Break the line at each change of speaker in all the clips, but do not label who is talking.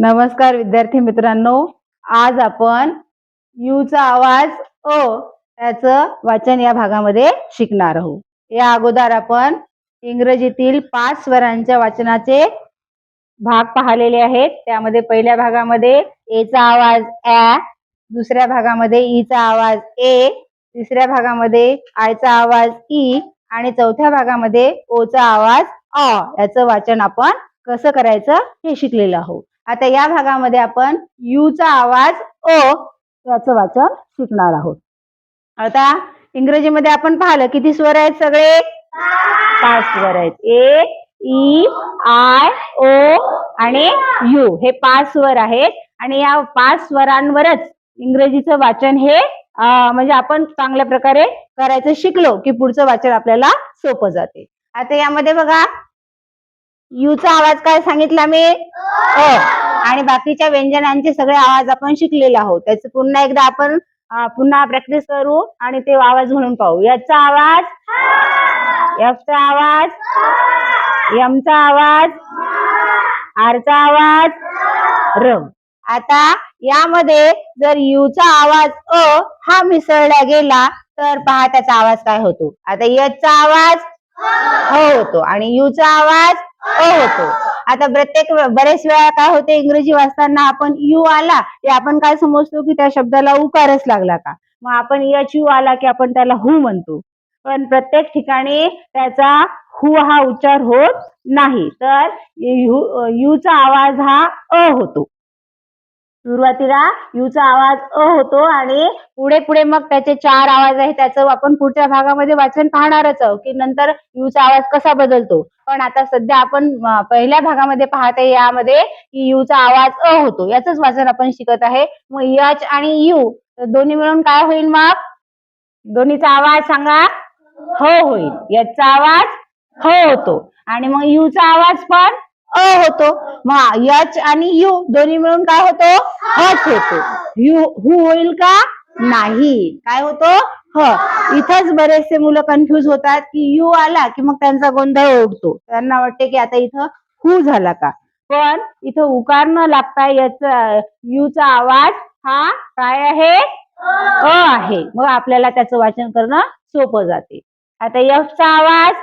नमस्कार विद्यार्थी मित्रांनो आज आपण यूचा आवाज अ याचं वाचन या भागामध्ये शिकणार आहोत. या अगोदर आपण इंग्रजीतील पाच स्वरांच्या वाचनाचे भाग पाहिलेले आहेत. त्यामध्ये पहिल्या भागामध्ये एचा आवाज ऍ दुसऱ्या भागामध्ये ईचा आवाज ए तिसऱ्या भागामध्ये आयचा आवाज ई आणि चौथ्या भागामध्ये ओचा आवाज अ याचं वाचन आपण कसं करायचं हे शिकलेलं आहोत. आता या भागामध्ये आपण यूचा आवाज अ याचं वाचन शिकणार आहोत. आता इंग्रजीमध्ये आपण पाहिलं किती स्वर आहेत सगळे? पाच स्वर आहेत. ए ई आय ओ आणि यू हे पाच स्वर आहेत. आणि या पाच स्वरांवरच इंग्रजीचं वाचन हे म्हणजे आपण चांगल्या प्रकारे करायचं शिकलो की पुढचं वाचन आपल्याला सोपं जाते. आता यामध्ये बघा. यूचा आवाज काय सांगितला मी? अ. आणि बाकीच्या व्यंजनांचे सगळे आवाज आपण शिकलेले आहोत. त्याचं पुन्हा एकदा आपण पुन्हा प्रॅक्टिस करू आणि ते आवाज म्हणून पाहू. याचा आवाज एफचा आवाज यमचा आवाज आरचा आवाज र आता यामध्ये जर यूचा आवाज अ हा मिसळला गेला तर पहा त्याचा आवाज काय होतो. आता यचा आवाज अ होतो. आणि यूचा आवाज अ होतो. आता प्रत्येक बरेच वेळा काय होते इंग्रजी वाचताना आपण यू आला की आपण काय समजतो की त्या शब्दाला उकारच लागला का? मग आपण यच यू आला की आपण त्याला हू म्हणतो. पण प्रत्येक ठिकाणी त्याचा हु हा उच्चार होत नाही. तर यू यूचा आवाज हा अ होतो. सुरुवातीला यूचा आवाज अ होतो आणि पुढे पुढे मग त्याचे चार आवाज आहेत त्याचं आपण पुढच्या भागामध्ये वाचन पाहणारच आहोत की नंतर यूचा आवाज कसा बदलतो. पण आता सध्या आपण पहिल्या भागामध्ये पाहते यामध्ये की यूचा आवाज अ होतो याच वाचन आपण शिकत आहे. मग यच आणि यू दोन्ही मिळून काय होईल मग? दोन्हीचा आवाज सांगा. हो होईल. याचा आवाज हो होतो. आणि मग यूचा आवाज पण अ होतो. मग यच आणि यू दोन्ही मिळून काय होतो? हच होतो. यू हु होईल का? नाही. काय होतो? ह. इथंच बरेचसे मुलं कन्फ्युज होतात की यू आला की मग त्यांचा गोंधळ उडतो त्यांना वाटते की आता इथं हु झाला का? पण इथं उकार न लागता याचा यूचा आवाज हा काय आहे? अ आहे. मग आपल्याला त्याचं वाचन करणं सोपं जाते. आता यफचा आवाज?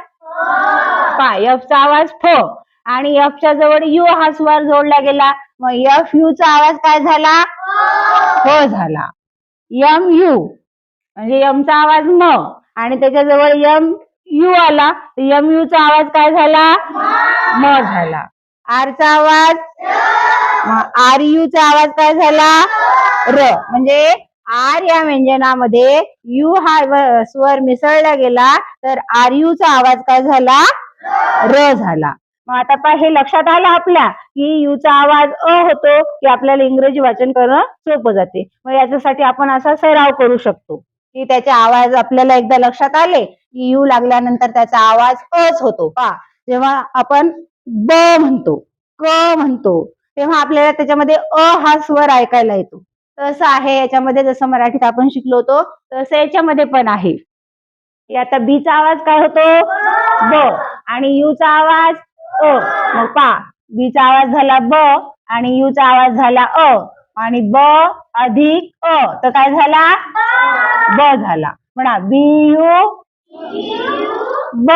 काय यफचा आवाज फ. आणि यफच्या जवळ यू हा स्वर जोडला गेला. मग यफ यू चा आवाज काय झाला? फ झाला. यम यू म्हणजे यमचा आवाज म. आणि त्याच्याजवळ यम यू आला. यम यू चा आवाज काय झाला? म झाला. आरचा आवाज? मग आर यू चा आवाज काय झाला? र. म्हणजे आर या व्यंजनामध्ये यू हा स्वर मिसळला गेला. तर आर यू चा आवाज काय झाला? र झाला. मग आता पहा हे लक्षात आलं आपल्या की यूचा आवाज अ होतो की आपल्याला इंग्रजी वाचन करणं सोपं जाते. मग याच्यासाठी आपण असा सराव करू शकतो की त्याचे आवाज आपल्याला एकदा लक्षात आले की यू लागल्यानंतर त्याचा आवाज अच होतो. का जेव्हा आपण ब म्हणतो क म्हणतो तेव्हा आपल्याला त्याच्यामध्ये अ हा स्वर ऐकायला येतो. तसं आहे याच्यामध्ये जसं मराठीत आपण शिकलो होतो तसं याच्यामध्ये पण आहे. आता बीचा आवाज काय होतो? ब. आणि यूचा आवाज अ. मग पा बीचा आवाज झाला ब आणि यूचा आवाज झाला अ. आणि ब अधिक अ. तर काय झाला? ब झाला. म्हणा बी यू ब.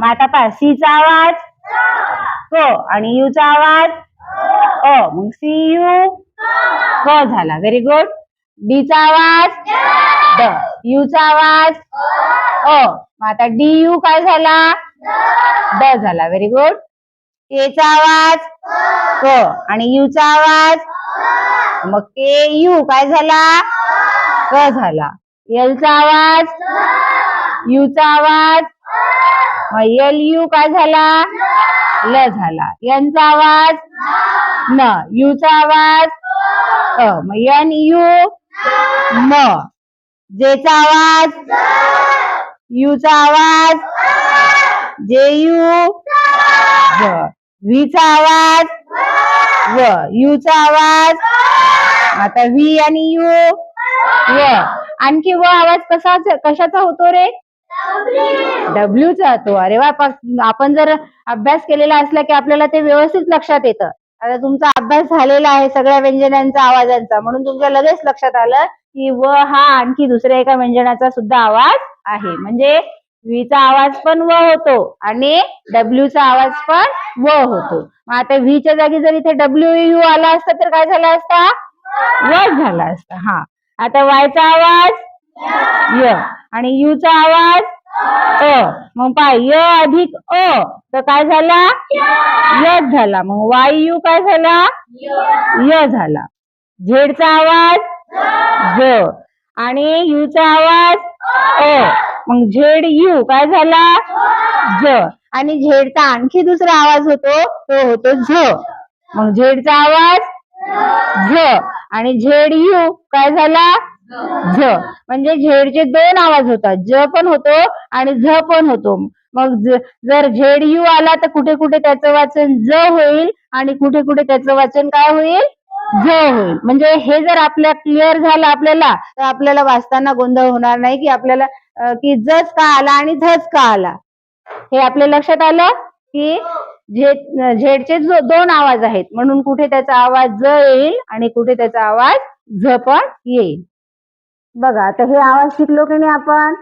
मग आता पहा सीचा आवाज क. आणि यूचा आवाज अ. मग सी यू क झाला. व्हेरी गुड डीचा आवाज ड यूचा आवाज अ. मग आता डी यू काय झाला? ड झाला. व्हेरी गुड केचा आवाज क आणि यूचा आवाज मग के यू काय झाला? क झाला. एलचा आवाज यूचा आवाज मग एल यू काय झाला? ल झाला. यांचा आवाज न. यूचा आवाज अ. मग एन यू म. जेचा आवाज यूचा आवाज जे यू व व्हीचा आवाज व यूचा आवाज. आता व्ही आणि यू व आणखी व आवाज कसा कशाचा होतो रे? डब्ल्यूचा तो. अरे वा आपण जर अभ्यास केलेला असला की आपल्याला ते व्यवस्थित लक्षात येतं. आता तुमचा अभ्यास झालेला आहे सगळ्या व्यंजनांचा आवाजांचा. म्हणून तुमच्या लगेच लक्षात आलं की व हा आणखी दुसऱ्या एका व्यंजनाचा सुद्धा आवाज आहे. म्हणजे व्हीचा आवाज पण व होतो आणि डब्ल्यू चा आवाज पण व होतो. मग आता व्हीच्या जागी जर इथे डब्ल्यू यू आला असता तर काय झाला असता? व झाला असता. हा. आता वायचा आवाज य आणि यू चा आवाज अ. मग पाय य अधिक अ तर काय झाला? य झाला. मग वाय यू काय झाला? य झाला. झेडचा आवाज ज आणि यू चा आवाज अ मग झेड यू काय झाला? ज आणि झेडचा आणखी दुसरा आवाज होतो तो होतो झ. मग झेडचा आवाज? झ. आणि झेड यू काय झाला? झ. म्हणजे झेडचे दोन आवाज होतात. ज पण होतो आणि झ पण होतो. मग जर झेड यू आला तर कुठे कुठे त्याचं वाचन ज होईल आणि कुठे कुठे त्याचं वाचन काय होईल? हो हो. म्हणजे हे जर आपल्या क्लिअर झालं आपल्याला तर आपल्याला वाचताना गोंधळ होणार नाही की आपल्याला की जच का आला आणि झच का आला. हे आपल्या लक्षात आलं की झेड झेडचे जो दोन आवाज आहेत म्हणून कुठे त्याचा आवाज ज येईल आणि कुठे त्याचा आवाज झ पण येईल. बघा आता हे आवाज शिकलो की नाही आपण?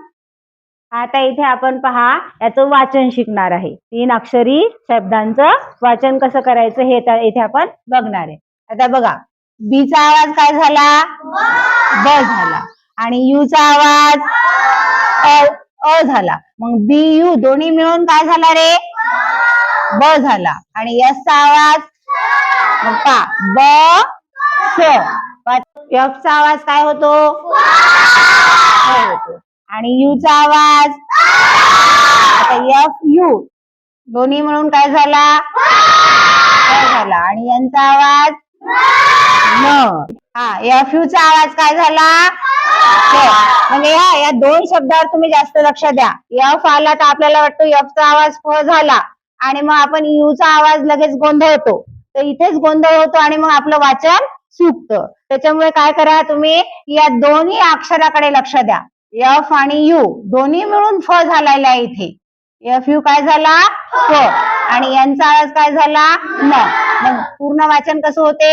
आता इथे आपण पहा याचं वाचन शिकणार आहे. तीन अक्षरी शब्दांचं वाचन कसं करायचं हे इथे आपण बघणार आहे. आता बघा बीचा आवाज काय झाला? ब झाला. आणि यू चा आवाज अ झाला. मग बी यू दोन्ही मिळून काय झाला रे? ब झाला. आणि यस चा आवाज? मग पा ब स यफ चा आवाज काय होतो? होतो. आणि यू चा आवाज? आता यफ यू दोन्ही मिळून काय झाला? झाला. आणि यांचा आवाज? न हा एफ यू चा आवाज काय झाला? म्हणजे या या दोन शब्दावर तुम्ही जास्त लक्ष द्या. एफ आला तर आपल्याला वाटतो एफ चा आवाज फ झाला. आणि मग आपण यू चा आवाज लगेच गोंधळतो. तर इथेच गोंधळ होतो आणि मग आपलं वाचन चुकतं त्याच्यामुळे काय करा तुम्ही या दोन्ही अक्षराकडे लक्ष द्या. एफ आणि यू दोन्ही मिळून फ झालेला आहे इथे. एफ यू काय झाला? फ आणि यांचा आवाज काय झाला? न. मग पूर्ण वाचन कसं होते?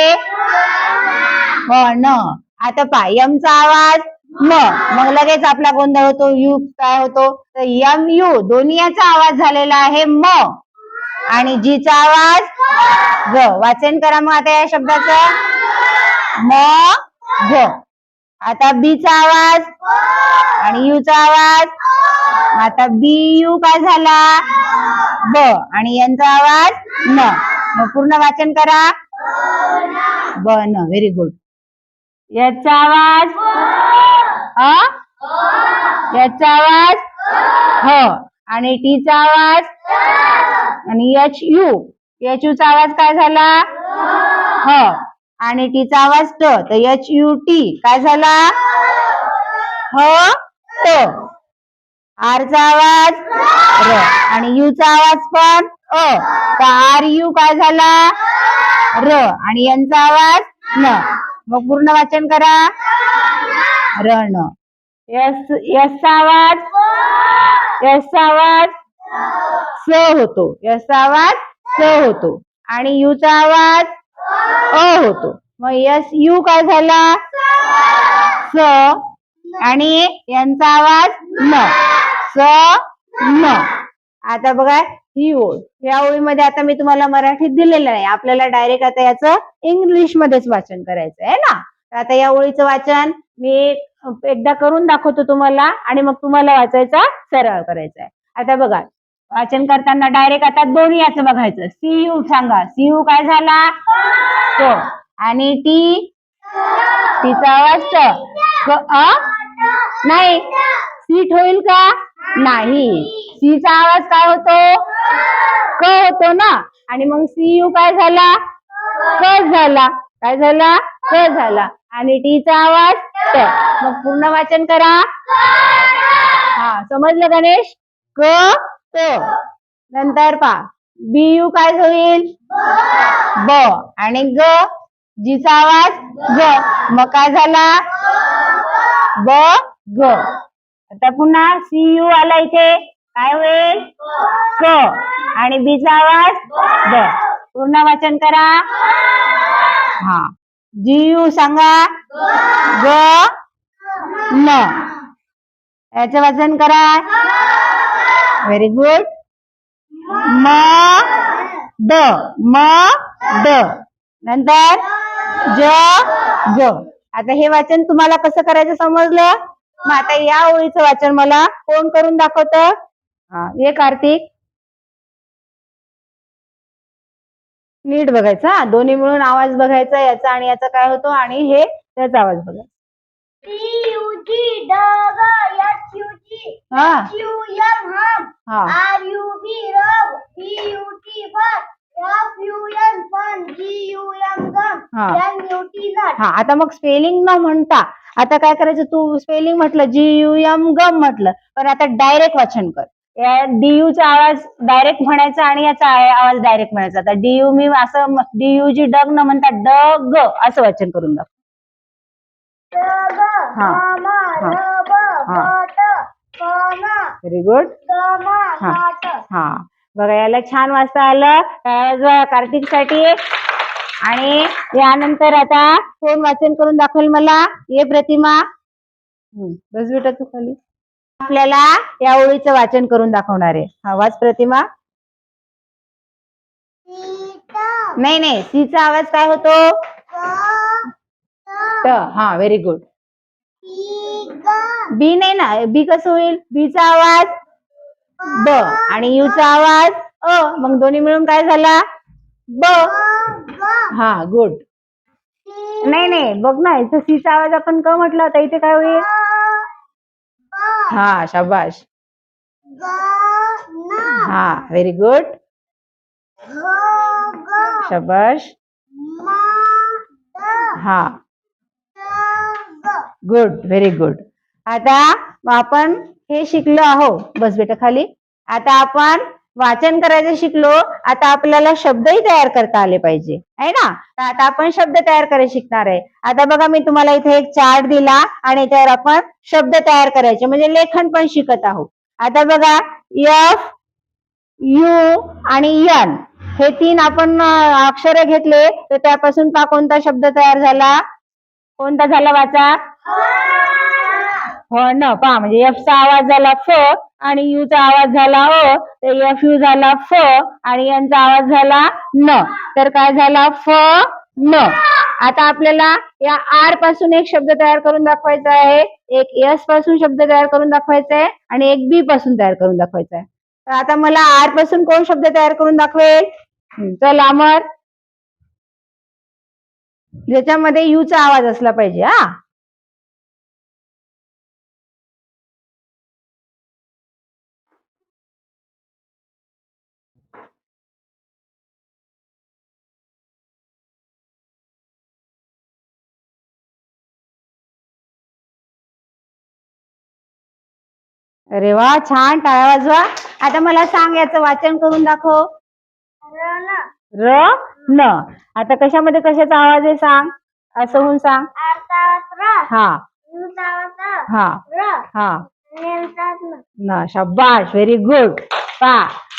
ह न. आता पा यमचा आवाज म मग लगेच आपला गोंधळ होतो यू काय होतो? तर यम यू दोन्ही याचा आवाज झालेला आहे म. आणि जीचा आवाज ग. वाचन करा मग आता या शब्दाचं. म ग. आता बीचा आवाज आणि यूचा आवाज आता बी यू काय झाला? ब. आणि यांचा आवाज न. मग पूर्ण वाचन करा. ब न. व्हेरी गुड याचा आवाज अ? याचा आवाज ह. आणि टीचा आवाज आणि एच यू. एच चा आवाज काय झाला? ह. आणि टीचा आवाज ट तर एच यू टी. काय झाला? ह. ट आरचा आवाज र. आणि यू चा आवाज पण अ. तर आर यू काय झाला? र. आणि यांचा आवाज न. मग पूर्ण वाचन करा. रण यस यसचा आवाज. यसचा आवाज स होतो. यसचा आवाज स होतो. आणि यूचा आवाज अ होतो. मग यस यू काय झाला? स. आणि यांचा आवाज न. स न. आता बघा ही ओळ. या ओळीमध्ये आता मी तुम्हाला मराठीत दिलेलं नाही. आपल्याला डायरेक्ट आता याचं इंग्लिश मध्येच वाचन करायचं आहे ना? तर आता या ओळीचं वाचन मी एकदा करून दाखवतो तुम्हाला आणि मग तुम्हाला वाचायचा सरळ करायचा आहे आता बघा वाचन करताना डायरेक्ट आता दोन्ही याचं बघायचं. सी यू सांगा. सी यू काय झाला? तो आणि टी तिचा आवाज अ? नाही. सीट होईल का? नाही. सीचा आवाज काय होतो? क होतो ना. आणि मग सी यू काय झाला? क झाला. काय झाला? क झाला. आणि टीचा आवाज ट. मग पूर्ण वाचन करा. हा समजलं गणेश? क त नंतर पा बी यू काय होईल? ब. आणि ग जीचा आवाज ग. मग काय झाला? ब ग. आता पुन्हा सी यू आला इथे. काय होईल? क. आणि बीचा आवाज ग पूर्ण वाचन करा. हा. जी यू सांगा. ग न. याचं वाचन करा. व्हेरी गुड म ड म ड नंतर ज ग. आता हे वाचन तुम्हाला कसं करायचं समजलं? मग आता या ओळीचं वाचन मला कोण करून दाखवत? ये कार्तिक. नीट बघायचं हा. दोन्ही मिळून आवाज बघायचा याचा आणि याचा काय होतो आणि हे त्याचा आवाज बघायचा.
जी
हा. हा. हा.
एन यू टी नट
हा आता मग स्पेलिंग न म्हणता आता काय करायचं तू स्पेलिंग म्हटलं जी यू एम गम म्हटलं पण आता डायरेक्ट वाचन कर डीयू चा आवाज डायरेक्ट म्हणायचा आणि याचा आवाज डायरेक्ट म्हणायचा आता डीयू मी असं डीयू जी डग न म्हणता ड ग असं वाचन करून दाखव
ड ग. म. र ब. ब ट क न
व्हेरी गुड हा. बघायला बघा याला छान वाचता आलं. कार्तिक कार्तिकसाठी. आणि यानंतर आता कोण वाचन करून दाखवेल मला. ये प्रतिमा. बस बेटा तू खाली. आपल्याला या ओळीचं वाचन करून दाखवणार आहे. हा वाच प्रतिमा. नाही नाही सीचा आवाज काय होतो? त हा व्हेरी गुड बी नाही ना बी कसं होईल? बीचा आवाज. ब. आणि यूचा आवाज अ. मग दोन्ही मिळून काय झाला? ब. हा गुड नाही नाही बघ ना इथं सीचा आवाज आपण क म्हटलं होता इथे काय होईल? हा शाबाश. हा व्हेरी गुड शाबाश. हा. गुड व्हेरी गुड आता आपण हे शिकलो आहो बस बेटा खाली. आता आपण वाचन करायचं शिकलो आता आपल्याला शब्दही तयार करता आले पाहिजे. आहे ना? तर आता आपण शब्द तयार करायला शिकणार आहे. आता बघा मी तुम्हाला इथे एक चार्ट दिला आणि त्यावर आपण शब्द तयार करायचे म्हणजे लेखन पण शिकत आहोत. आता बघा एफ यू आणि यन हे तीन आपण अक्षर घेतले तर त्यापासून पा कोणता शब्द तयार झाला? कोणता झाला वाचा? हो न पहा म्हणजे एफ चा आवाज झाला फ आणि यू चा आवाज झाला ओ तर एफ यू झाला फ आणि यांचा आवाज झाला न. तर काय झाला? फ न. आता आपल्याला या आरपासून एक शब्द तयार करून दाखवायचा आहे. एक एसपासून शब्द तयार करून दाखवायचा आहे आणि एक बी पासून तयार करून दाखवायचा आहे. तर आता मला आरपासून कोण शब्द तयार करून दाखवेल? चल अमर. ज्याच्यामध्ये यू चा आवाज असला पाहिजे हा. अरे वा छान टाळ्या वाजवा. आता मला सांग याचं वाचन करून दाखव.
र न.
आता कशामध्ये कशाचा आवाज आहे सांग. असं होऊन सांग. हा. हा. हा.
न
ना शब्बाश व्हेरी गुड पा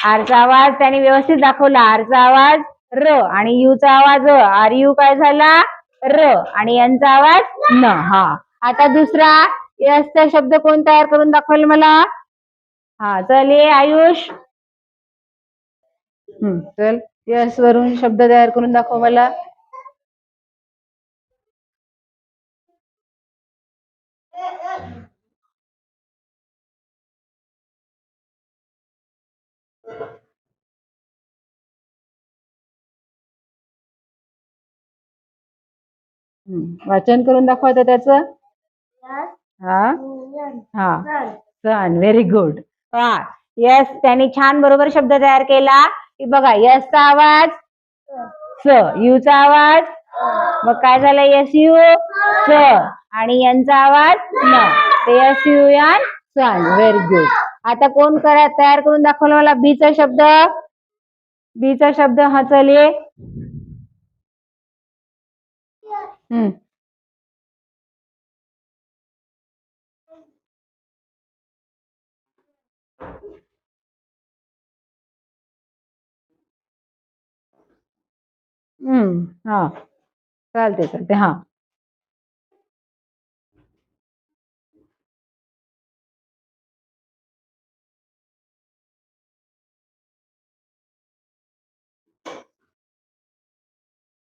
आरचा आवाज त्याने व्यवस्थित दाखवला. आरचा आवाज र. आणि यूचा आवाज आर यू काय झाला? र. आणि यांचा आवाज न. हा. आता दुसरा. यसचा शब्द कोण तयार करून दाखवेल मला? हा चल ये आयुष. हम्म चल. यस वरून शब्द तयार करून दाखव मला. वाचन करून दाखवा त्याच.
त्याचं
हा? हा.
सन
व्हेरी गुड हा. यस त्यांनी छान बरोबर शब्द तयार केला. की बघा यसचा आवाज स. यूचा आवाज मग काय झालं? यस यू स. आणि यांचा आवाज न. ते यस यू यान सन व्हेरी गुड आता कोण करा तयार करून दाखवलं मला? बीचा शब्द. बीचा शब्द हा चल हम्म. हम्म हा. चालते चालते हा.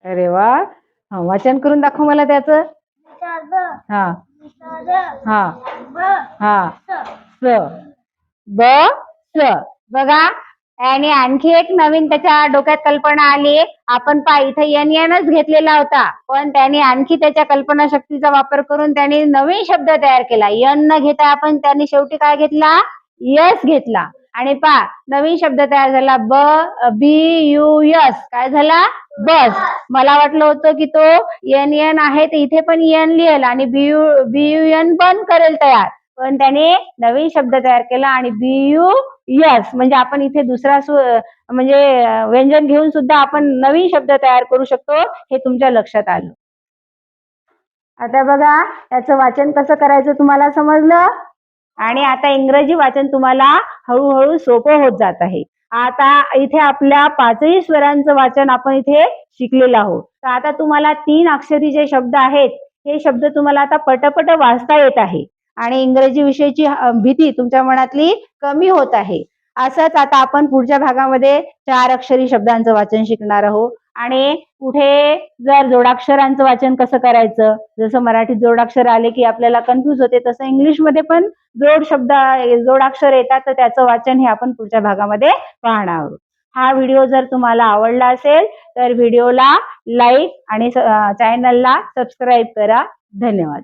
अरे वा हा वाचन करून दाखव मला त्याचं. हा. हा. हा.
स.
ब स. बघा. आणि आणखी एक नवीन त्याच्या डोक्यात कल्पना आली. आपण पा इथे एन एनच घेतलेला होता. पण त्याने आणखी त्याच्या कल्पना शक्तीचा वापर करून त्याने नवीन शब्द तयार केला. यन न घेता आपण त्याने शेवटी काय घेतला? यस घेतला. आणि पा नवीन शब्द तयार झाला. ब बी यू यस काय झाला? बस मला वाटलं होतं की तो एन एन आहे तर इथे पण एन लिहेल आणि B U B U N पण करेल तयार. पण त्याने नवीन शब्द तयार केला आणि बी यू यस म्हणजे आपण इथे दुसरा म्हणजे व्यंजन घेऊन सुद्धा आपण नवीन शब्द तयार करू शकतो हे तुमच्या लक्षात आलं. आता बघा याचं वाचन कसं करायचं तुम्हाला समजलं? आणि आता इंग्रजी वाचन तुम्हाला हळूहळू सोपं होत जात आहे. आता इथे आपल्या पाचही स्वरांचं वाचन आपण इथे शिकलेलं आहोत. तर आता तुम्हाला तीन अक्षरी जे शब्द आहेत हे शब्द तुम्हाला आता पटपट वाचता येत आहे. आणि इंग्रजी विषयीची भीती तुमच्या मनातली कमी होत आहे. असंच आता आपण पुढच्या भागामध्ये चार अक्षरी शब्दांचं वाचन शिकणार आहोत. आणि कुठे जर जोडाक्षरांचं वाचन कसं करायचं? जसं मराठीत जोडाक्षर आले की आपल्याला कन्फ्यूज होते तसं इंग्लिशमध्ये पण जोड शब्द जोडाक्षर येतात तर त्याचं वाचन हे आपण पुढच्या भागामध्ये पाहणार आहोत. हा व्हिडिओ जर तुम्हाला आवडला असेल तर व्हिडिओला लाईक आणि चॅनलला सबस्क्राईब करा. धन्यवाद.